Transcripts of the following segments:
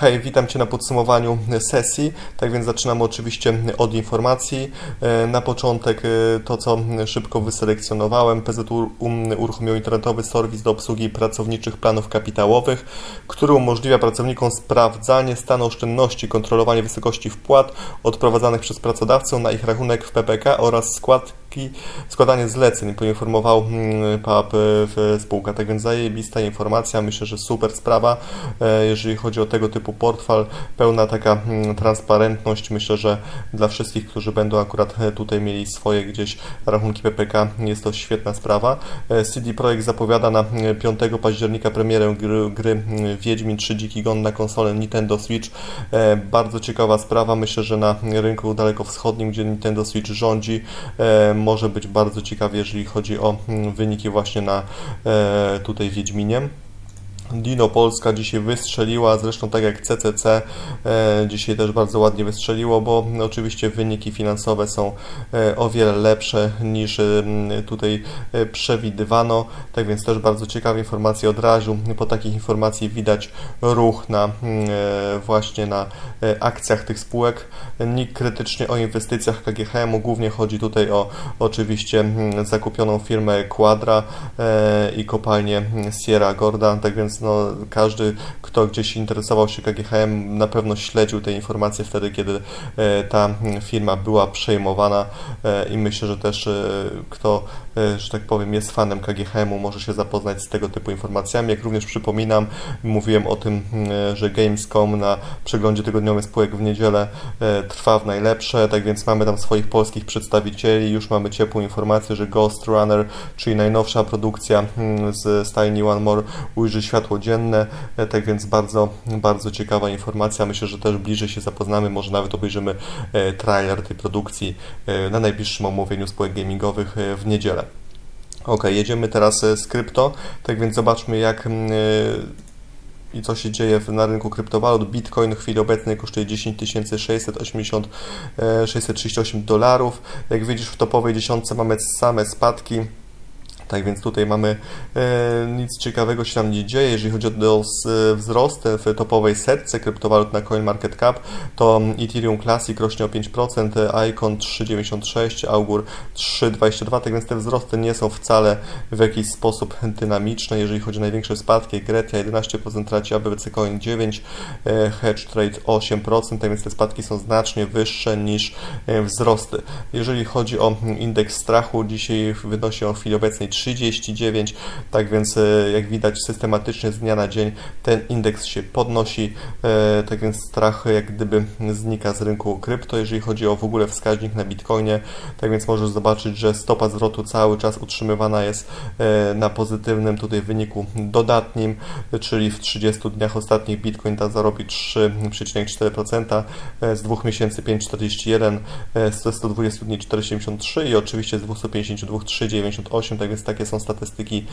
Hej, witam Cię na podsumowaniu sesji. Tak więc zaczynamy oczywiście od informacji. E, Na początek e, to, co szybko wyselekcjonowałem. PZU um- uruchomił internetowy serwis do obsługi pracowniczych planów kapitałowych, który umożliwia pracownikom sprawdzanie stanu oszczędności, kontrolowanie wysokości wpłat odprowadzanych przez pracodawcę na ich rachunek w PPK oraz składki, składanie zleceń, poinformował mm, PAP spółka. Tak więc zajebista informacja, myślę, że super sprawa, e, jeżeli chodzi o tego typu portfel, pełna taka mm, transparentność, myślę, że dla wszystkich, którzy będą akurat e, tutaj mieli swoje gdzieś rachunki PPK, jest to świetna sprawa. E, CD Projekt zapowiada na mm, 5 października premierę gry, gry mm, Wiedźmin 3 Dziki Gon na konsolę Nintendo Switch. Bardzo ciekawa sprawa, myślę, że na rynku dalekowschodnim, gdzie Nintendo Switch rządzi, może być bardzo ciekawie, jeżeli chodzi o mm, wyniki właśnie na e, tutaj Wiedźminie. Dino Polska dzisiaj wystrzeliła, zresztą tak jak CCC e, dzisiaj też bardzo ładnie wystrzeliło, bo oczywiście wyniki finansowe są e, o wiele lepsze niż e, tutaj e, przewidywano, tak więc też bardzo ciekawe informacje od razu. Po takich informacji widać ruch na e, właśnie na e, akcjach tych spółek. Nikt krytycznie o inwestycjach KGHM-u, głównie chodzi tutaj o oczywiście zakupioną firmę Quadra e, i kopalnię Sierra Gorda, tak więc no, każdy, kto gdzieś interesował się KGHM, na pewno śledził te informacje wtedy, kiedy e, ta firma była przejmowana e, i myślę, że też e, kto, że tak powiem, jest fanem KGHM-u, może się zapoznać z tego typu informacjami. Jak również przypominam, mówiłem o tym, że Gamescom na przeglądzie tygodniowym spółek w niedzielę trwa w najlepsze, tak więc mamy tam swoich polskich przedstawicieli, już mamy ciepłą informację, że Ghost Runner, czyli najnowsza produkcja mm, z stajni One More ujrzy światło dzienne, e, tak więc bardzo, bardzo ciekawa informacja. Myślę, że też bliżej się zapoznamy, może nawet obejrzymy e, trailer tej produkcji e, na najbliższym omówieniu spółek gamingowych w niedzielę. Ok, jedziemy teraz z krypto, tak więc zobaczmy jak mm, i co się dzieje na rynku kryptowalut. Bitcoin w chwili obecnej kosztuje 10 680, e, 638 dolarów. Jak widzisz w topowej dziesiątce mamy same spadki. Tak więc tutaj mamy e, nic ciekawego się nam nie dzieje. Jeżeli chodzi o s- wzrost w topowej setce kryptowalut na CoinMarketCap, to Ethereum Classic rośnie o 5%, Icon 3,96, Augur 3,22, tak więc te wzrosty nie są wcale w jakiś sposób dynamiczne. Jeżeli chodzi o największe spadki, Gretia 11% traci, ABC Coin 9%, e, Hedge Trade 8%, tak więc te spadki są znacznie wyższe niż e, wzrosty. Jeżeli chodzi o indeks strachu, dzisiaj wynosi on w chwili obecnej 39, tak więc e, jak widać systematycznie z dnia na dzień ten indeks się podnosi, e, tak więc strach jak gdyby znika z rynku krypto, jeżeli chodzi o w ogóle wskaźnik na Bitcoinie, tak więc możesz zobaczyć, że stopa zwrotu cały czas utrzymywana jest e, na pozytywnym tutaj wyniku dodatnim, czyli w 30 dniach ostatnich Bitcoin ta zarobi 3,4%, e, z dwóch miesięcy 5,41, e, ze 120 dni 4,73 i oczywiście z 252 3,98, tak więc takie są statystyki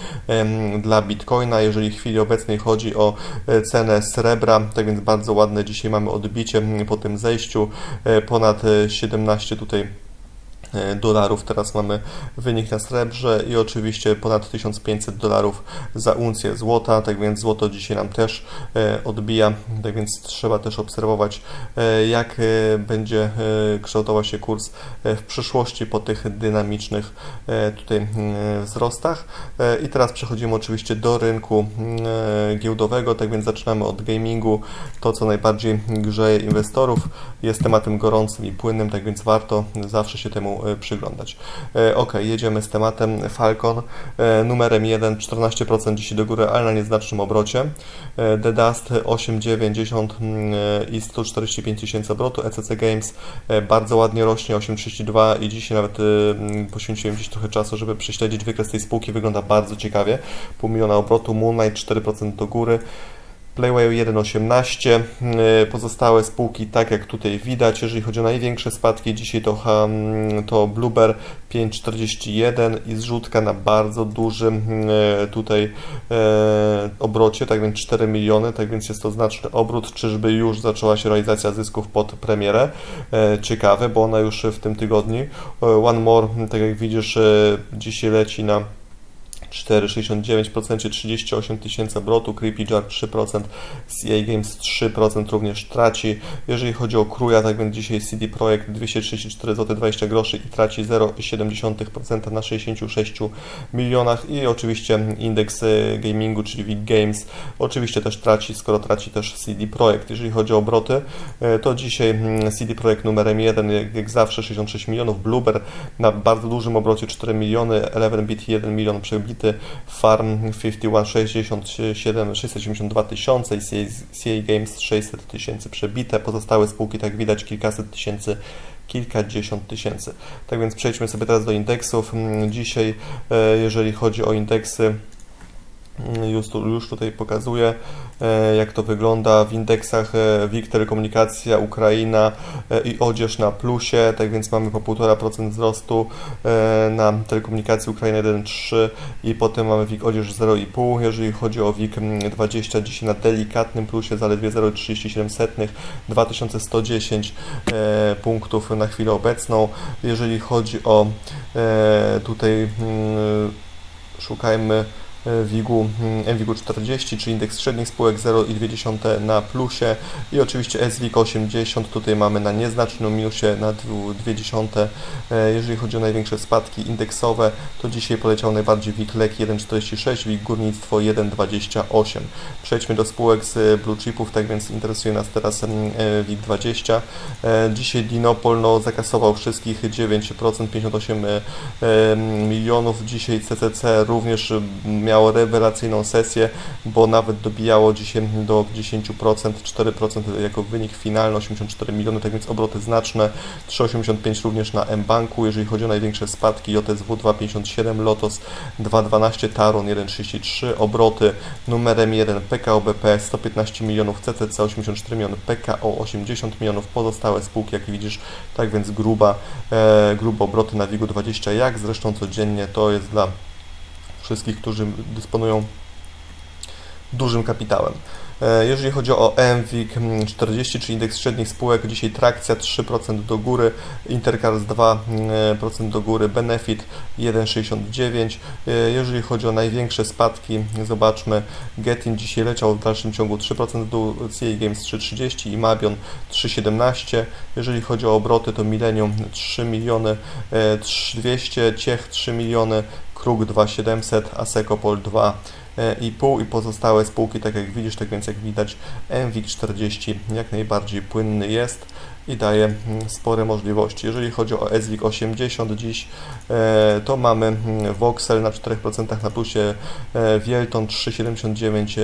dla Bitcoina. Jeżeli w chwili obecnej chodzi o e, cenę srebra, tak więc bardzo ładne dzisiaj mamy odbicie po tym zejściu, e, ponad e, 17 tutaj e, dolarów. Teraz mamy wynik na srebrze i oczywiście ponad 1500 dolarów za uncję złota, tak więc złoto dzisiaj nam też e, odbija, tak więc trzeba też obserwować e, jak e, będzie e, kształtował się kurs e, w przyszłości po tych dynamicznych e, tutaj mm, wzrostach. E, I teraz przechodzimy oczywiście do rynku mm, e, giełdowego, tak więc zaczynamy od gamingu. To, co najbardziej grzeje inwestorów, jest tematem gorącym i płynnym, tak więc warto zawsze się temu e, przyglądać. E, Ok, jedziemy z tematem Falcon. E, Numerem 1, 14% dzisiaj do góry, ale na nieznacznym obrocie. The Dust 8,90 mm, i 145 tysięcy obrotu. ECC Games bardzo ładnie rośnie, 8,32 i dzisiaj nawet mm, poświęciłem dziś trochę czasu, żeby prześledzić wykres tej spółki. Wygląda bardzo ciekawie. Pół miliona obrotu, Moonlight 4% do góry. Playway 1,18. y, Pozostałe spółki, tak jak tutaj widać, jeżeli chodzi o największe spadki, dzisiaj to, hmm, to Blueber 5,41 i zrzutka na bardzo dużym y, tutaj e, obrocie, tak więc 4 miliony, tak więc jest to znaczny obrót. Czyżby już zaczęła się realizacja zysków pod premierę? Ciekawe, bo ona już w tym tygodniu. One More, tak jak widzisz, dzisiaj leci na 4,69%, 38 tysięcy obrotu, Creepy Jar 3%, CA Games 3% również traci. Jeżeli chodzi o Kruja, tak więc dzisiaj CD Projekt 234 zł 20 groszy i traci 0,7% na 66 milionach i oczywiście indeks e, gamingu, czyli WIG Games oczywiście też traci, skoro traci też CD Projekt. Jeżeli chodzi o obroty, e, to dzisiaj mm, CD Projekt numerem 1, jak, zawsze 66 milionów, Blueber na bardzo dużym obrocie 4 miliony, Eleven Bit 1 milion przebity, Farm 5167 672 tysiące i CA, Games 600 tysięcy przebite. Pozostałe spółki, tak widać, kilkaset tysięcy kilkadziesiąt tysięcy. Tak więc przejdźmy sobie teraz do indeksów. Mm, Dzisiaj, e, jeżeli chodzi o indeksy, już, tu, już tutaj pokazuję, e, jak to wygląda w indeksach e, WIG Telekomunikacja, Ukraina e, i odzież na plusie, tak więc mamy po 1,5% wzrostu na telekomunikacji Ukraina 1,3 i potem mamy WIG odzież 0,5. Jeżeli chodzi o WIG mm, 20, dzisiaj na delikatnym plusie zaledwie 0,37, 2110 e, punktów na chwilę obecną. Jeżeli chodzi o tutaj mm, szukajmy WIG-u, mm, MWIG 40, czyli indeks średnich spółek 0,2 na plusie i oczywiście SWIG 80, tutaj mamy na nieznacznym minusie na 0,2. E, Jeżeli chodzi o największe spadki indeksowe, to dzisiaj poleciał najbardziej WIG LEK 1,46, WIG Górnictwo 1,28. Przejdźmy do spółek z blue chipów, tak więc interesuje nas teraz mm, e, WIG 20. E, Dzisiaj Dinopol no, zakasował wszystkich 9%, 58 e, e, milionów. Dzisiaj CCC również miało rewelacyjną sesję, bo nawet dobijało dzisiaj do 10%, 4% jako wynik finalny, 84 miliony, tak więc obroty znaczne. 3,85 również na mBanku, jeżeli chodzi o największe spadki JSW 2,57, Lotos 2,12, Taron 1,33, obroty numerem 1 PKO BP 115 milionów, CCC 84 miliony, PKO 80 milionów, pozostałe spółki jak widzisz, tak więc gruba, e, grube obroty na WIG-u 20, jak zresztą codziennie to jest dla wszystkich, którzy dysponują dużym kapitałem. E, Jeżeli chodzi o EMWIG 40, czyli indeks średnich spółek, dzisiaj trakcja 3% do góry, Intercars 2% do góry, Benefit 1,69. E, Jeżeli chodzi o największe spadki, zobaczmy, Getin dzisiaj leciał w dalszym ciągu 3% w dół, CA Games 3,30 i Mabion 3,17. Jeżeli chodzi o obroty, to Millennium 3 miliony, e, 200, Ciech 3 miliony, Kruk 2,700, Asecopol 2 i pół i pozostałe spółki, tak jak widzisz, tak więc jak widać MWIG 40 jak najbardziej płynny jest i daje mm, spore możliwości. Jeżeli chodzi o SWIG 80 dziś, e, to mamy mm, Voxel na 4% na plusie, e, Wielton 3,79, e,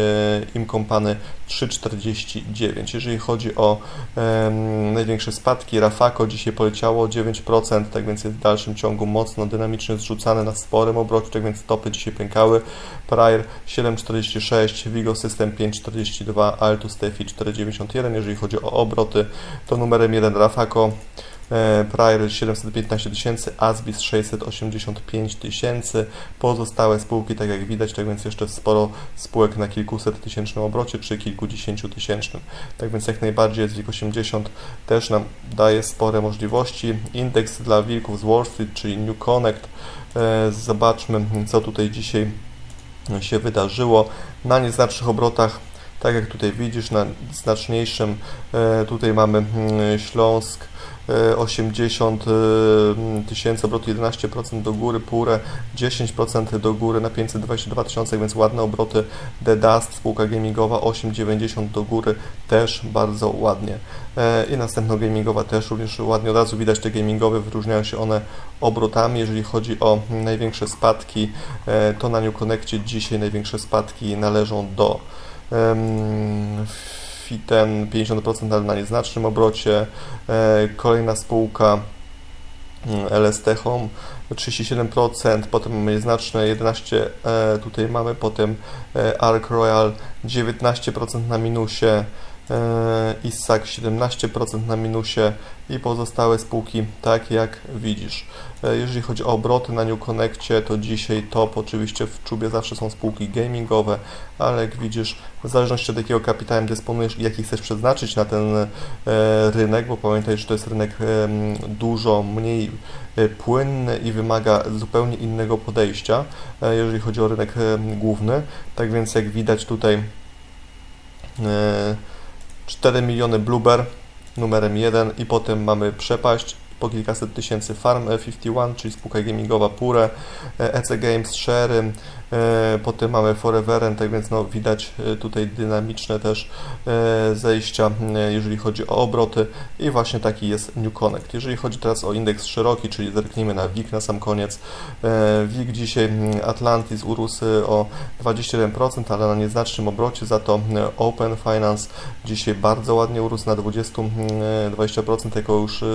Imcompany 3,49. Jeżeli chodzi o największe spadki, Rafaco dzisiaj poleciało 9%, tak więc jest w dalszym ciągu mocno dynamicznie zrzucane na sporym obrocie, tak więc topy dzisiaj pękały. Prior 7,46, Vigo System 5,42, Altus Tefi 4,91. Jeżeli chodzi o obroty, to numerem 1 Rafaco, e, Prior 715 tysięcy, Asbis 685 tysięcy, pozostałe spółki, tak jak widać, tak więc jeszcze sporo spółek na kilkuset tysięcznym obrocie, czy kilkudziesięciu tysięcznym. Tak więc jak najbardziej SWIG 80 też nam daje spore możliwości. Indeks dla wilków z Wall Street, czyli New Connect, e, zobaczmy co tutaj dzisiaj się wydarzyło. Na nieznacznych obrotach tak jak tutaj widzisz, na znaczniejszym e, tutaj mamy mm, Śląsk e, 80 e, tysięcy, obrotu 11% do góry, Purę 10% do góry na 522 tysiące, więc ładne obroty. The Dust, spółka gamingowa 8,90 do góry, też bardzo ładnie. E, I następna gamingowa też również ładnie, od razu widać te gamingowe, wyróżniają się one obrotami. Jeżeli chodzi o największe spadki, e, to na New Connectie dzisiaj największe spadki należą do Em, Fitem 50% ale na nieznacznym obrocie. E, Kolejna spółka mm, LST Home 37%, potem mamy nieznaczne 11, e, tutaj mamy potem e, Arc Royal 19% na minusie, e, Isaac 17% na minusie i pozostałe spółki tak jak widzisz. E, Jeżeli chodzi o obroty na New Connectie, to dzisiaj top oczywiście w czubie zawsze są spółki gamingowe, ale jak widzisz, w zależności od jakiego kapitałem dysponujesz i jaki chcesz przeznaczyć na ten e, rynek, bo pamiętaj, że to jest rynek dużo mniej płynny i wymaga zupełnie innego podejścia, jeżeli chodzi o rynek główny. Tak więc jak widać tutaj 4 miliony Blueber numerem 1 i potem mamy przepaść po kilkaset tysięcy Farm 51, czyli spółka gamingowa Pure, e, EC Games, Sherry, e, potem mamy Foreveren, tak więc no, widać e, tutaj dynamiczne też e, zejścia, e, jeżeli chodzi o obroty i właśnie taki jest New Connect. Jeżeli chodzi teraz o indeks szeroki, czyli zerknijmy na WIG na sam koniec. E, WIG dzisiaj Atlantis urósł o 21%, ale na nieznacznym obrocie, za to e, Open Finance dzisiaj bardzo ładnie urósł na 20, mm, e, 20% jako już e,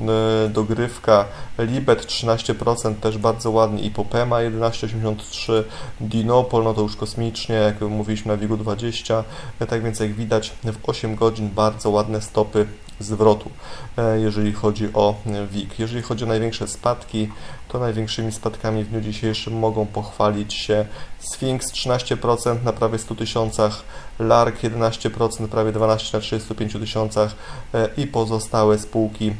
e, dogrywka. Libet 13% też bardzo ładnie i Popema 11,83 Dinopol, no to już kosmicznie, jak mówiliśmy na WIG-u 20, e, tak więc jak widać w 8 godzin bardzo ładne stopy zwrotu, e, jeżeli chodzi o e, WIG. Jeżeli chodzi o największe spadki, to największymi spadkami w dniu dzisiejszym mogą pochwalić się Sphinx 13% na prawie 100 tysiącach, Lark 11% prawie 12 na 35 tysiącach i pozostałe spółki,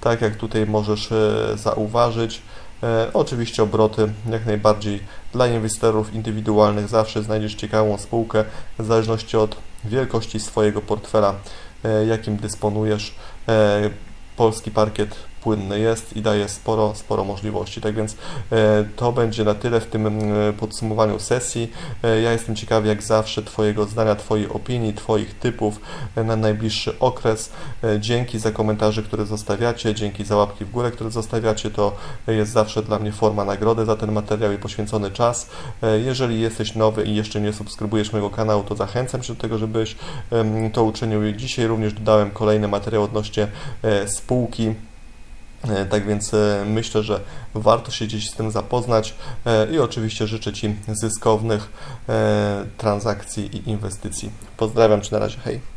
tak jak tutaj możesz zauważyć. E, Oczywiście obroty jak najbardziej dla inwestorów indywidualnych zawsze znajdziesz ciekawą spółkę w zależności od wielkości swojego portfela, e, jakim dysponujesz. E, Polski parkiet płynny jest i daje sporo, sporo możliwości. Tak więc e, to będzie na tyle w tym e, podsumowaniu sesji. E, ja jestem ciekawy jak zawsze Twojego zdania, Twojej opinii, Twoich typów na najbliższy okres. Dzięki za komentarze, które zostawiacie, dzięki za łapki w górę, które zostawiacie. To jest zawsze dla mnie forma nagrody za ten materiał i poświęcony czas. Jeżeli jesteś nowy i jeszcze nie subskrybujesz mojego kanału, to zachęcam Cię do tego, żebyś to uczynił. Dzisiaj również dodałem kolejny materiał odnośnie spółki. E, Tak więc e, myślę, że warto się gdzieś z tym zapoznać e, i oczywiście życzę Ci zyskownych transakcji i inwestycji. Pozdrawiam Cię na razie, hej.